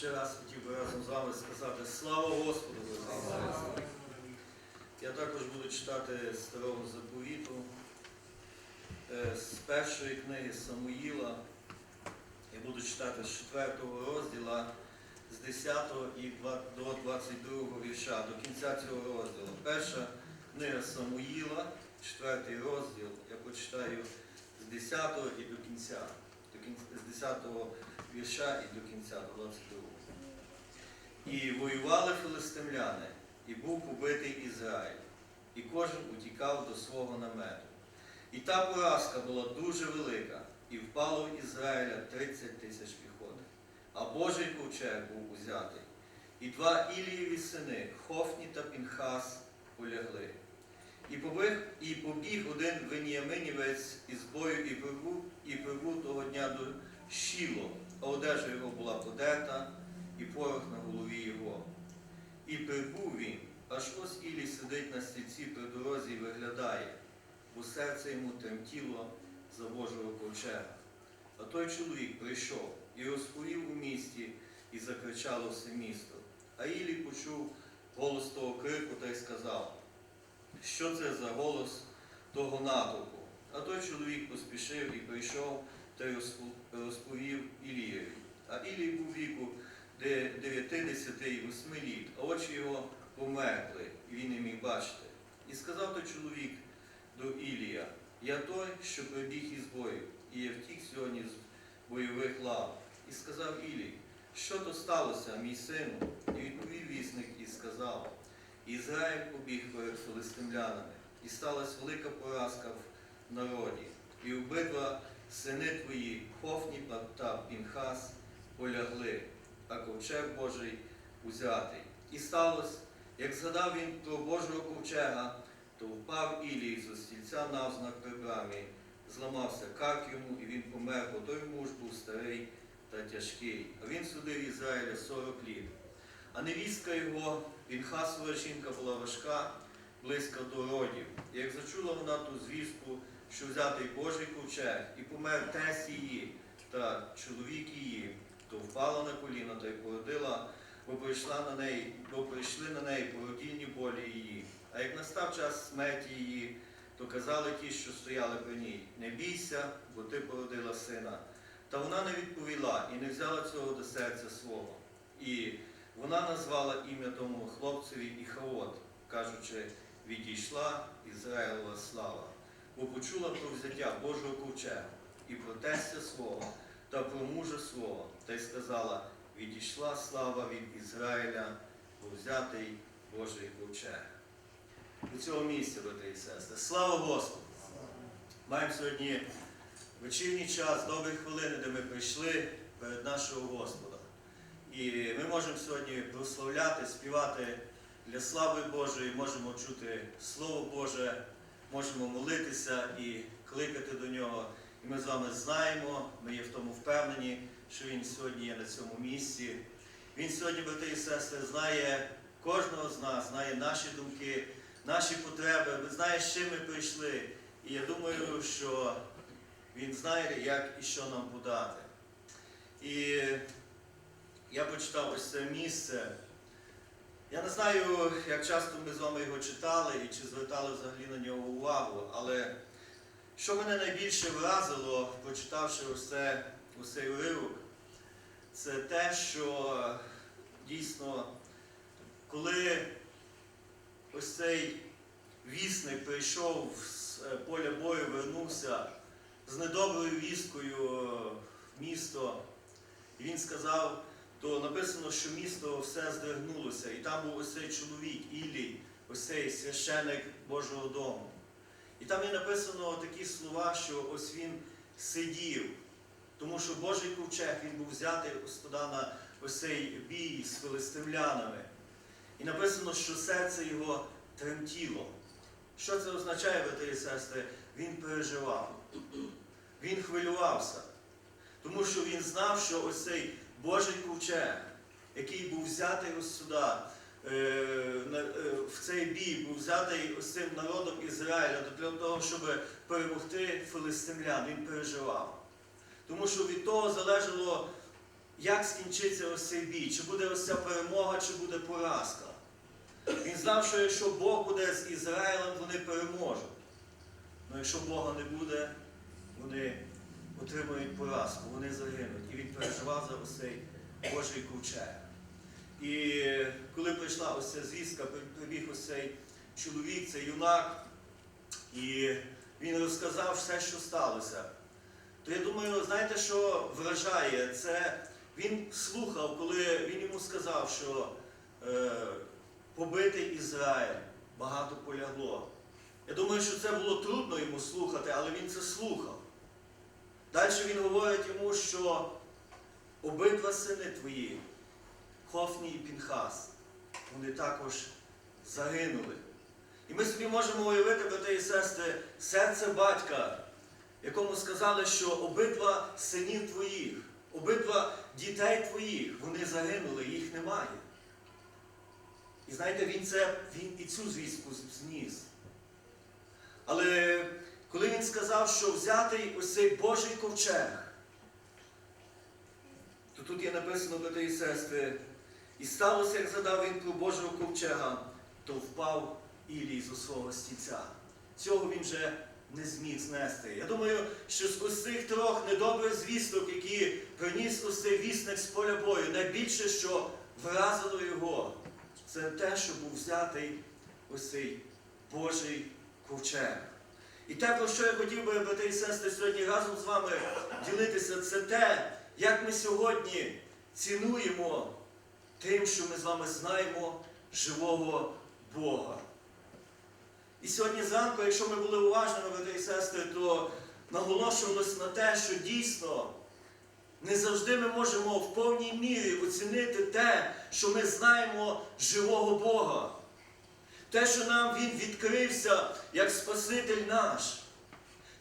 Ще раз хотів би разом з вами сказати слава Господу! Я також буду читати старого заповіту е, з першої книги Самуїла. Я буду читати з 4 розділа, з 10 і до 22 вірша, до кінця цього розділу. Перша книга Самуїла, 4 розділ, я почитаю з 10 і до кінця, до кінця з 10 вірша і до кінця, до 22. І воювали филистимляни, і був побитий Ізраїль, і кожен утікав до свого намету. І та поразка була дуже велика, і впало в Ізраїля 30 тисяч піхоти. А Божий ковчег був узятий. І два Ілієві сини, Хофні та Пінхас, полягли. І побіг, і побіг один веніяминівець із бою і прибув, і того дня до Шіло, а одежа його була подерта, і порох на голові його. І прибув він, аж ось Ілій сидить на стільці при дорозі і виглядає, бо серце йому тремтіло за Божого ковчега. А той чоловік прийшов і розповів у місті, і закричало все місто. А Ілій почув голос того крику та й сказав, що це за голос того натовпу. А той чоловік поспішив і прийшов та й розповів Ілієві. А Ілій був віку де 98 літ, а очі його померкли, і він не міг бачити. І сказав той чоловік до Ілія, я той, що прибіг із бою, і я втік сьогодні з бойових лав. І сказав Ілій, що то сталося, мій сину? І відповів вісник і сказав, Ізраїль побіг перед филистимлянами, і сталася велика поразка в народі. І обидва сини твої, Хофні та Пінхас, полягли, а ковчег Божий узятий. І сталося, як згадав він про Божого ковчега, то впав Ілій зо стільця навзнак при брамі, зламався как йому, і він помер, бо той муж був старий та тяжкий. А він судив Ізраїля 40 літ. А невістка його, Пінхасова жінка, була важка, близька до родів. І як зачула вона ту звістку, що взятий Божий ковчег, і помер тесть її та чоловік її, то впала на коліна та й породила, бо прийшла на неї, бо прийшли на неї породільні болі її. А як настав час смерті її, то казали ті, що стояли при ній, не бійся, бо ти породила сина. Та вона не відповіла і не взяла цього до серця свого. І вона назвала ім'я тому хлопцеві Іхаот, кажучи, відійшла Ізраїлова слава, бо почула про взяття Божого ковчега і про тестя свого та про мужа свого, та й сказала, відійшла слава від Ізраїля, бо взятий Божий ковчег. До цього місця, брати і сестри. Слава Господу! Маємо сьогодні вечірній час, добрі хвилини, де ми прийшли перед нашого Господа. І ми можемо сьогодні прославляти, співати для слави Божої, можемо чути Слово Боже, можемо молитися і кликати до Нього. І ми з вами знаємо, ми є в тому впевнені, що Він сьогодні є на цьому місці. Він сьогодні, брати і сестри, знає кожного з нас, знає наші думки, наші потреби, він знає, з чим ми прийшли. І я думаю, що Він знає, як і що нам подати. І я почитав ось це місце. Я не знаю, як часто ми з вами його читали і чи звертали взагалі на нього увагу, але що мене найбільше вразило, прочитавши ось цей уривок, це те, що дійсно, коли ось цей вісник прийшов з е, поля бою, вернувся з недоброю вісткою в місто, і він сказав, то написано, що місто все здригнулося, і там був ось цей чоловік, Ілій, ось цей священик Божого дому. І там є написано такі слова, що ось він сидів, тому що Божий ковчег він був взятий ось туди на ось цей бій з филистимлянами. І написано, що серце його тремтіло. Що це означає, брати і сестри? Він переживав, він хвилювався. Тому що він знав, що ось цей Божий ковчег, який був взятий ось сюди, е, е, в цей бій, був взятий ось цим народом Ізраїля для того, щоб перемогти филистимлян, він переживав. Тому що від того залежало як скінчиться ось цей бій, чи буде ось ця перемога, чи буде поразка. Він знав, що якщо Бог буде з Ізраїлем, вони переможуть. Але якщо Бога не буде, вони отримують поразку, вони загинуть. І він переживав за ось цей Божий ковчег. І коли прийшла ось ця звістка, прибіг ось цей чоловік, цей юнак, і він розказав все, що сталося. То я думаю, знаєте, що вражає? Це він слухав, коли він йому сказав, що е, побитий Ізраїль, багато полягло. Я думаю, що це було трудно йому слухати, але він це слухав. Далі він говорить йому, що обидва сини твої, Хофні і Пінхас, вони також загинули. І ми собі можемо уявити, брати і сестри, серце батька, якому сказали, що обидва синів твоїх, обидва дітей твоїх, вони загинули, їх немає. І знаєте, він це, він і цю звістку зніс. Але коли він сказав, що взятий ось цей Божий ковчег, то тут є написано, брати і сестри, і сталося, як задав він про Божого ковчега, то впав Ілій з свого стільця. Цього він вже не зміг знести. Я думаю, що з цих трьох недобрих звісток, які приніс цей вісник з поля бою, найбільше, що вразило його, це те, що був взятий ось цей Божий ковчег. І те, про що я хотів би, брати і сестри, сьогодні разом з вами ділитися, це те, як ми сьогодні цінуємо тим, що ми з вами знаємо живого Бога. І сьогодні зранку, якщо ми були уважними, брати і сестри, то наголошувалось на те, що дійсно не завжди ми можемо в повній мірі оцінити те, що ми знаємо живого Бога. Те, що нам Він відкрився як Спаситель наш.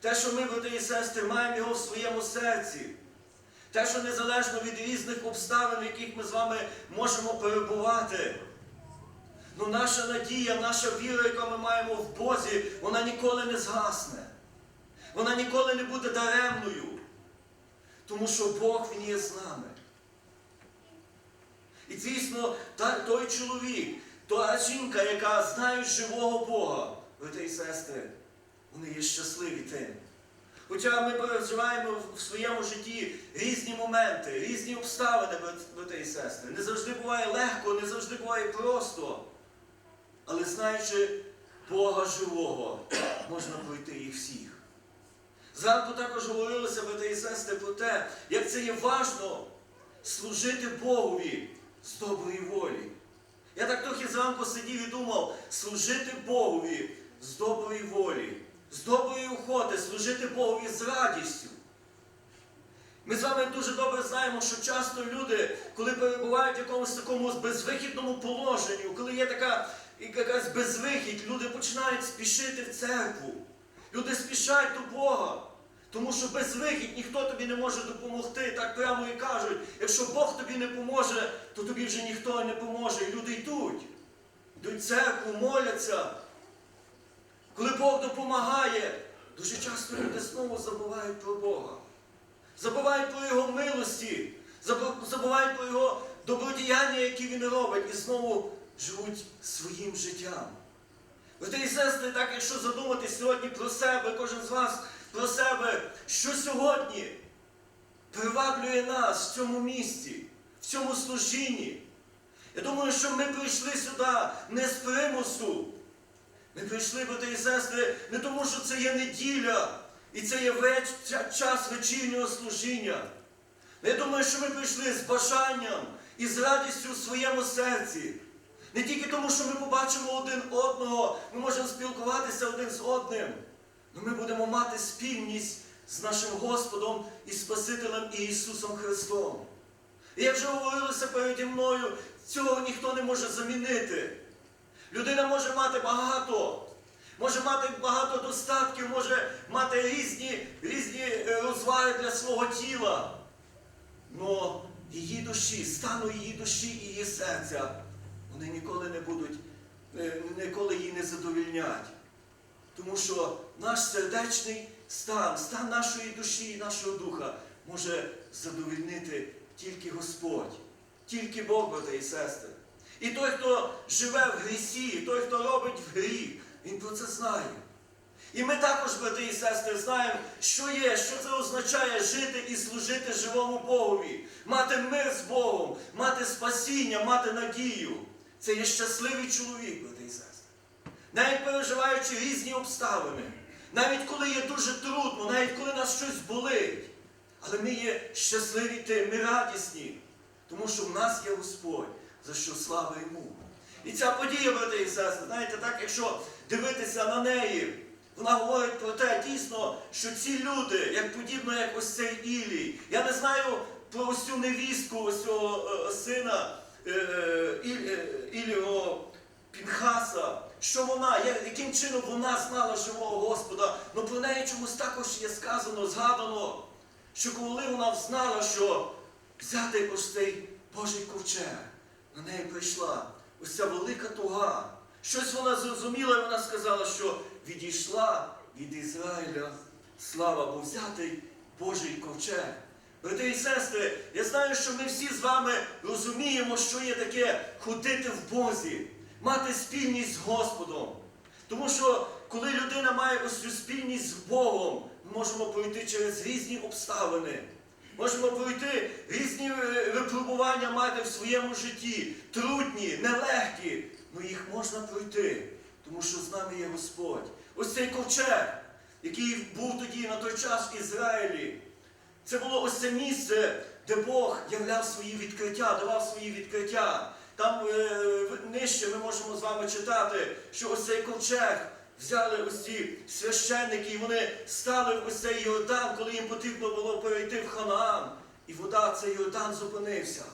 Те, що ми, брати і сестри, маємо його в своєму серці. Те, що незалежно від різних обставин, в яких ми з вами можемо перебувати. Ну, наша надія, наша віра, яку ми маємо в Бозі, вона ніколи не згасне. Вона ніколи не буде даремною. Тому що Бог Він є з нами. І дійсно, той чоловік, та жінка, яка знає живого Бога, брати і сестри, вони є щасливі тим. Хоча ми переживаємо в своєму житті різні моменти, різні обставини, брати і сестри. Не завжди буває легко, не завжди буває просто. Але знаючи Бога живого, можна пройти їх всіх. Зранку також говорилося, брати і сестри, про те, як це є важно служити Богові з доброї волі. Я так трохи зранку сидів і думав, служити Богові з доброї волі, з доброї охоти, служити Богові з радістю. Ми з вами дуже добре знаємо, що часто люди, коли перебувають в якомусь такому безвихідному положенні, коли є така якась безвихідь, люди починають спішити в церкву. Люди спішають до Бога. Тому що безвихідь ніхто тобі не може допомогти. Так прямо і кажуть, якщо Бог тобі не поможе, то тобі вже ніхто не поможе. І люди йдуть. Йдуть в церкву, моляться. Коли Бог допомагає, дуже часто люди знову забувають про Бога. Забувають про Його милості, забувають про Його добродіяння, які Він робить, і знову живуть своїм життям. Брати і сестри, так якщо задуматись сьогодні про себе, кожен з вас про себе, що сьогодні приваблює нас в цьому місці, в цьому служінні. Я думаю, що ми прийшли сюди не з примусу. Ми прийшли, брати і сестри, не тому, що це є неділя, і це є веч... час вечірнього служіння. Я думаю, що ми прийшли з бажанням і з радістю в своєму серці. Не тільки тому, що ми побачимо один одного, ми можемо спілкуватися один з одним. але ми будемо мати спільність з нашим Господом і Спасителем Ісусом Христом. І як вже говорилося переді мною, цього ніхто не може замінити. Людина може мати багато, може мати багато достатків, може мати різні, різні е, розваги для свого тіла. Но її душі, стану її душі і її серця, вони ніколи не будуть, е, ніколи її не задовільнять. Тому що наш сердечний стан, стан нашої душі і нашого духа може задовільнити тільки Господь, тільки Бог, брати і сестри. І той, хто живе в грісі, той, хто робить в гріх, він про це знає. І ми також, брати і сестри, знаємо, що є, що це означає жити і служити живому Богові, мати мир з Богом, мати спасіння, мати надію. Це є щасливий чоловік, брати і. Навіть переживаючи різні обставини, навіть коли є дуже трудно, навіть коли нас щось болить. Але ми є щасливі тим, ми радісні, тому що в нас є Господь, за що слава йому. І ця подія, брати і сестри, знаєте, так, якщо дивитися на неї, вона говорить про те дійсно, що ці люди, як подібно, як ось цей Ілій, я не знаю про ось цю невістку, ось цього е, сина е, е, Іліого Пінхаса, що вона, яким чином вона знала живого Господа, але про неї чомусь також є сказано, згадано, що коли вона знала, що взяти ось цей Божий ковчег, на неї прийшла ось ця велика туга. Щось вона зрозуміла, і вона сказала, що відійшла від Ізраїля слава, бо взятий Божий ковчег. Брати і сестри, я знаю, що ми всі з вами розуміємо, що є таке ходити в Бозі, мати спільність з Господом. Тому що коли людина має ось цю спільність з Богом, ми можемо пройти через різні обставини. Можемо пройти різні е, випробування мати в своєму житті, трудні, нелегкі, але їх можна пройти, тому що з нами є Господь. Ось цей ковчег, який був тоді на той час в Ізраїлі. Це було ось це місце, де Бог являв свої відкриття, давав свої відкриття. Там е, нижче ми можемо з вами читати, що ось цей ковчег взяли ось ці священники, і вони стали в ось цей Йордан, коли їм потрібно було перейти в Ханаан. І вода, цей Йордан зупинився.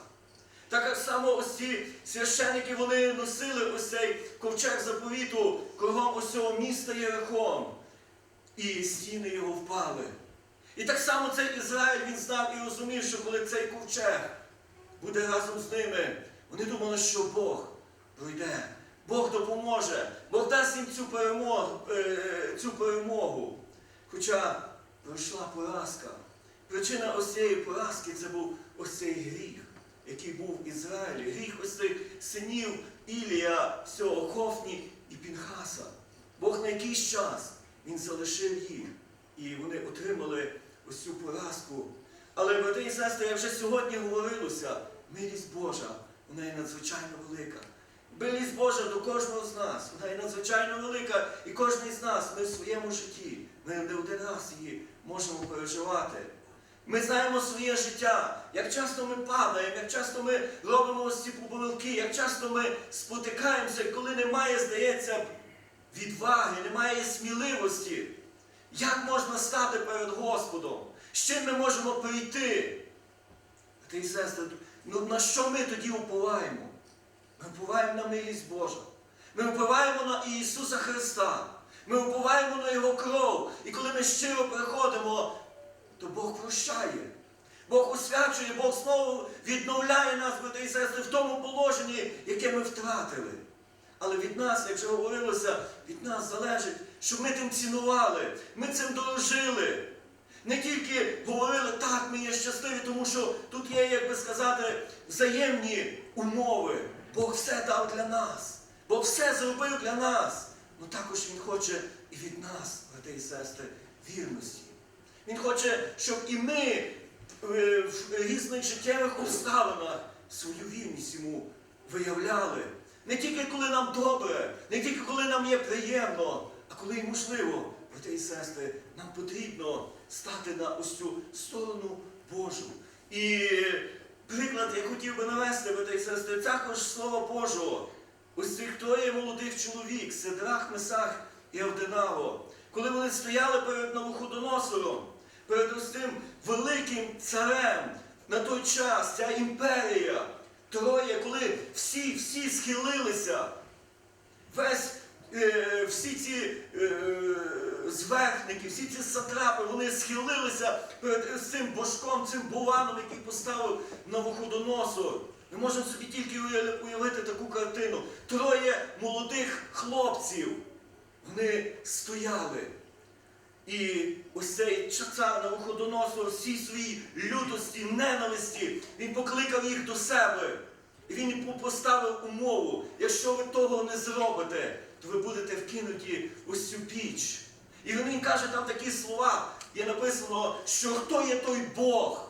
Так само ось ці священники вони носили ось цей ковчег заповіту кругом ось цього міста Єрихон. І стіни його впали. І так само цей Ізраїль він знав і розумів, що коли цей ковчег буде разом з ними, вони думали, що Бог пройде, Бог допоможе, Бог дасть їм цю перемогу. е, цю перемогу. Хоча пройшла поразка. Причина ось цієї поразки це був ось цей гріх, який був в Ізраїлі. Гріх ось цих синів Ілія, всього Хофні і Пінхаса. Бог на якийсь час він залишив їх. І вони отримали ось цю поразку. Але, брати і сестри, як вже сьогодні говорилося, милість Божа, вона є надзвичайно велика. Милість Божа до кожного з нас, вона є надзвичайно велика, і кожен з нас, ми в своєму житті, ми не один раз її можемо переживати. Ми знаємо своє життя, як часто ми падаємо, як часто ми робимо ось ці помилки, як часто ми спотикаємося, коли немає, здається, відваги, немає сміливості. Як можна стати перед Господом? З чим ми можемо прийти? Брати і сестри, ну на що ми тоді уповаємо? Ми уповаємо на милість Божу. Ми уповаємо на Ісуса Христа. Ми уповаємо на Його кров. І коли ми щиро приходимо, то Бог прощає. Бог освячує, Бог знову відновляє нас, брати і сестри, в тому положенні, яке ми втратили. Але від нас, як вже говорилося, від нас залежить, щоб ми тим цінували, ми цим дорожили. Не тільки говорили, так, ми є щасливі, тому що тут є, як би сказати, взаємні умови. Бог все дав для нас. Бог все зробив для нас. Ну також Він хоче і від нас, брати і сестри, вірності. Він хоче, щоб і ми е, в різних життєвих обставинах свою вірність йому виявляли. Не тільки коли нам добре, не тільки коли нам є приємно, а коли і можливо, брати і сестри, нам потрібно стати на ось цю сторону Божу. І приклад я хотів би навести, брати і сестри, також Слово Божого. Ось цих троє молодих чоловік, Седрах, Месах і Авденаго, коли вони стояли перед Новоходоносором, перед ось цим великим царем на той час, ця імперія, троє, коли всі, всі схилилися, весь, всі ці е, зверхники, всі ці сатрапи, вони схилилися перед цим божком, цим буланом, який поставив Новоходоносор. Ми можемо собі тільки уявити таку картину. Троє молодих хлопців. Вони стояли. І ось цей цар Навуходоносор всій своїй лютості, ненависті, він покликав їх до себе. І він поставив умову, якщо ви того не зробите, то ви будете вкинуті ось цю піч. І він каже там такі слова, є написано, що хто є той Бог,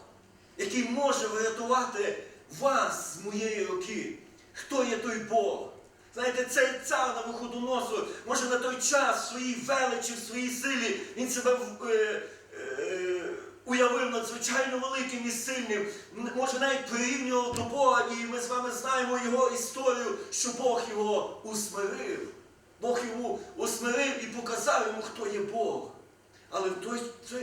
який може врятувати вас з моєї руки. Хто є той Бог? Знаєте, цей цар на виходоносу, може на той час в своїй величі, в своїй силі, він себе е, е, уявив надзвичайно великим і сильним. Може навіть порівнював до Бога, і ми з вами знаємо його історію, що Бог його усмирив. Бог йому усмирив і показав йому, хто є Бог. Але в той,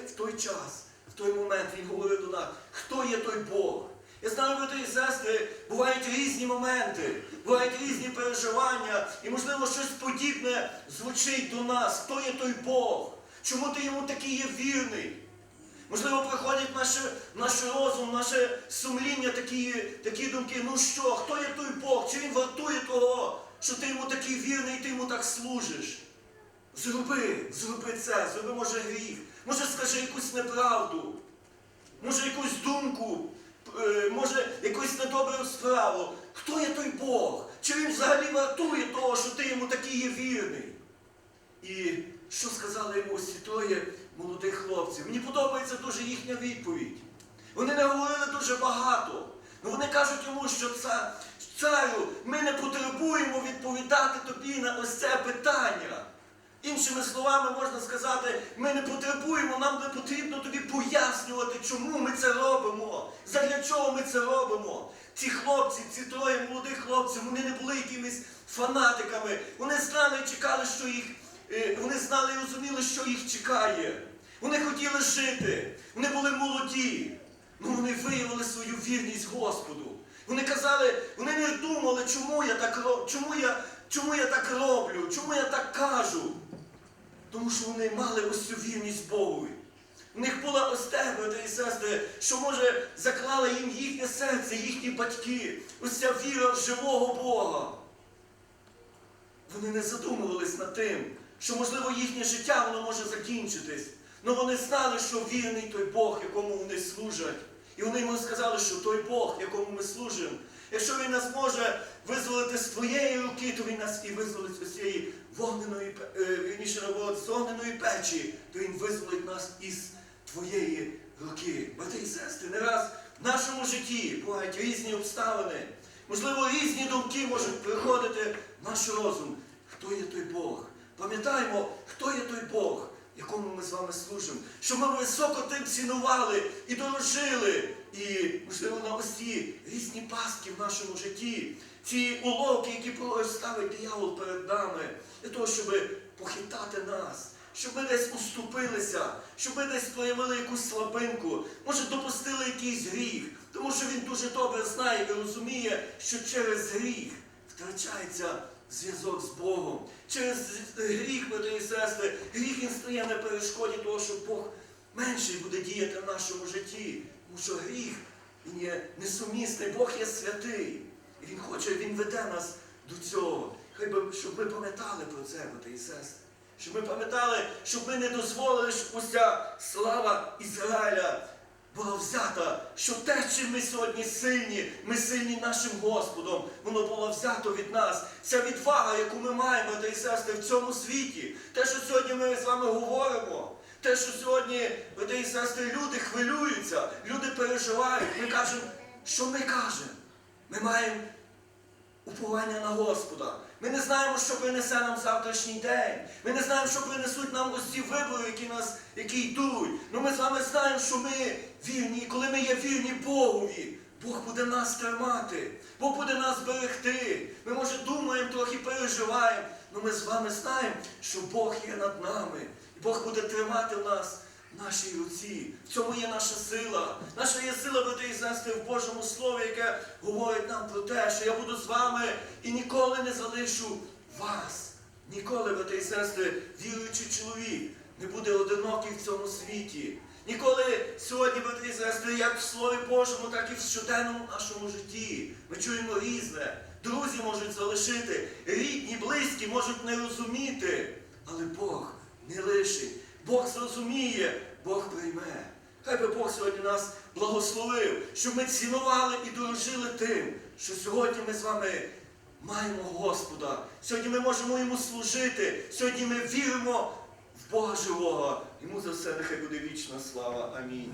в той час, в той момент він говорив до нас, хто є той Бог. Я знаю, брати і сестри, бувають різні моменти, бувають різні переживання, і, можливо, щось подібне звучить до нас. Хто є той Бог? Чому ти йому такий є вірний? Можливо, приходять наше, наш розум, наше сумління, такі, такі думки, ну що, хто є той Бог? Чи він вартує того, що ти йому такий вірний і ти йому так служиш? Зроби, зроби це, зроби, може, гріх, може, скажи якусь неправду, може, якусь думку, е, може, якусь недобру справу. Хто є той Бог? Чи він взагалі вартує того, що ти йому такий є вірний? І що сказали йому ці троє молодих хлопців? Мені подобається дуже їхня відповідь. Вони не говорили дуже багато. Ну вони кажуть йому, що це, царю, ми не потребуємо відповідати тобі на ось це питання. Іншими словами можна сказати, ми не потребуємо, нам не потрібно тобі пояснювати, чому ми це робимо, задля чого ми це робимо. Ці хлопці, ці троє молодих хлопців, вони не були якимись фанатиками. Вони знали і чекали, що їх, е, вони знали і розуміли, що їх чекає. Вони хотіли жити, вони були молоді. Ну вони виявили свою вірність Господу. Вони казали, вони не думали, чому я так чому я, чому я так роблю, чому я так кажу. Тому що вони мали ось цю вірність Богу. У них була ось те, брати і сестри, що може заклали їм їхнє серце, їхні батьки, ось ця віра в живого Бога. Вони не задумувались над тим, що, можливо, їхнє життя воно може закінчитись. Але вони знали, що вірний той Бог, якому вони служать. І вони йому сказали, що той Бог, якому ми служимо, якщо він нас може визволити з твоєї руки, то він нас і визволить з цієї вогненої, е, з вогненої печі, то він визволить нас із твоєї руки. Брати і сестри, не раз в нашому житті бувають різні обставини. Можливо, різні думки можуть приходити в наш розум. Хто є той Бог? Пам'ятаємо, хто є той Бог, якому ми з вами служимо, що ми високо тим цінували і дорожили. І, можливо, на ось ці різні пастки в нашому житті, ці уловки, які ставить диявол перед нами, для того, щоб похитати нас. Щоб ми десь уступилися, щоб ми десь проявили якусь слабинку, може допустили якийсь гріх, тому що він дуже добре знає і розуміє, що через гріх втрачається зв'язок з Богом. Через гріх, брати і сестри, гріх він стає на перешкоді того, що Бог менший буде діяти в нашому житті. Тому що гріх він є несумісний, Бог є святий. І Він хоче, Він веде нас до цього. Хай би, щоб ми пам'ятали про це, брати і сестри. Щоб ми пам'ятали, щоб ми не дозволили, щоб ця слава Ізраїля була взята, що те, чим ми сьогодні сильні, ми сильні нашим Господом, воно було взято від нас. Ця відвага, яку ми маємо, та і сестри, в цьому світі. Те, що сьогодні ми з вами говоримо, те, що сьогодні, брати і сестри, люди хвилюються, люди переживають. Ми кажемо, що ми кажемо? Ми маємо уповання на Господа. Ми не знаємо, що принесе нам завтрашній день. Ми не знаємо, що принесуть нам ось ці вибори, які нас, які йдуть. Ну ми з вами знаємо, що ми вірні, і коли ми є вірні Богові, Бог буде нас тримати, Бог буде нас берегти. Ми, може, думаємо, трохи переживаємо, але ми з вами знаємо, що Бог є над нами. І Бог буде тримати нас нашій руці. В цьому є наша сила. Наша є сила, сестри, в Божому Слові, яке говорить нам про те, що я буду з вами і ніколи не залишу вас. Ніколи, брати і сестри, віруючий чоловік не буде одинокий в цьому світі. Ніколи сьогодні, брати і сестри, як в Слові Божому, так і в щоденному нашому житті. Ми чуємо різне. Друзі можуть залишити, рідні, близькі можуть не розуміти, але Бог не лишить. Бог зрозуміє, Бог прийме. Хай би Бог сьогодні нас благословив, щоб ми цінували і дорожили тим, що сьогодні ми з вами маємо Господа. Сьогодні ми можемо йому служити. Сьогодні ми віримо в Бога живого. Йому за все нехай буде вічна слава. Амінь.